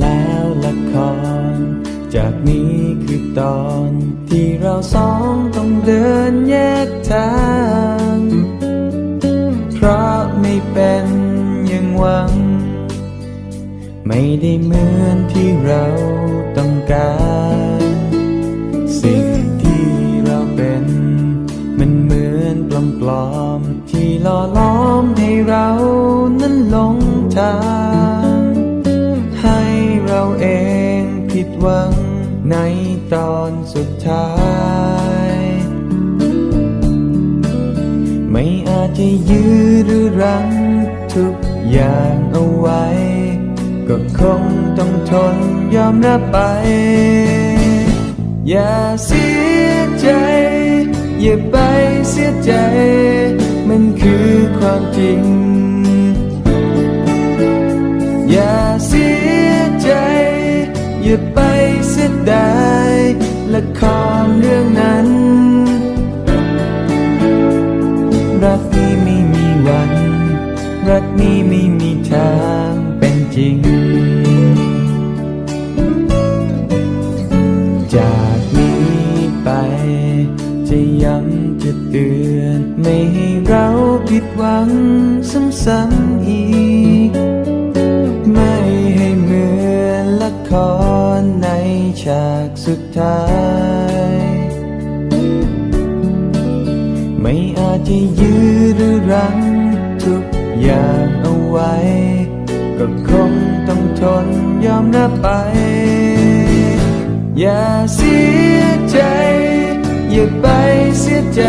แล้วละคร จากนี้คือตอนที่เราสองต้องเดินแยกทาง เพราะไม่เป็นอย่างหวัง ไม่ได้เหมือนที่เราต้องการ สิ่งที่เราเป็น มันเหมือนปลอมๆที่ล่อล้อมให้เรานั้นหลงทาง ในตอนสุดท้าย ไม่อาจจะยื้อหรือรั้งทุกอย่างเอาไว้ ก็คงต้องทนยอมรับไป อย่าเสียใจ อย่าไปเสียใจ มันคือความจริง อย่าเสียใจ อย่าไป เสียดละครเรื่องนั้น รักนี้ไม่มีวัน รักนี้ไม่มีทางเป็นจริง จากนี้ไป จะย้ำจะเตือน ไม่ให้เราผิดหวังซ้ำๆอีก ครในฉากสุดท้าย ไม่อาจจะยื้อหรือรั้งทุกอย่างเอาไว้ ก็คงต้องทนยอมรับไป อย่าเสียใจ อย่าไปเสียใจ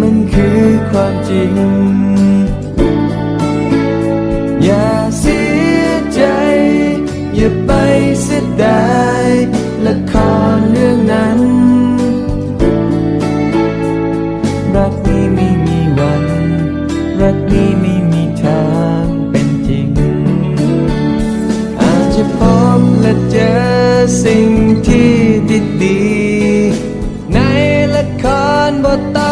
มันคือความจริง อย่าไปเสียดายละครเรื่องนั้น รักนี้ไม่มีวัน รักนี้ไม่มีทางเป็นจริง อาจจะพบและเจอสิ่งที่ดีๆในละครบทต่อไปอย่า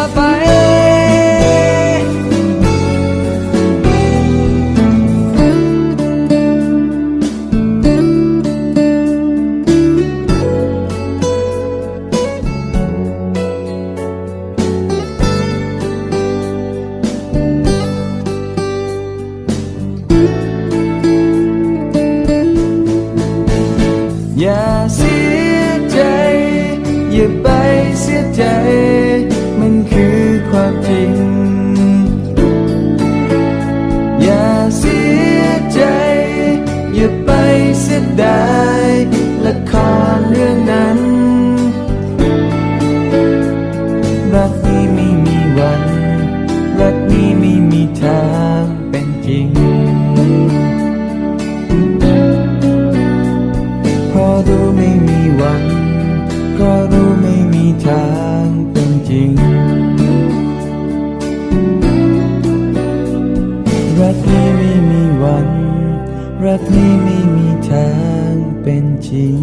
เสียใจอย่าไปักนี้ไม่มีวัน รักนี้ไม่มีทางเป็นจริง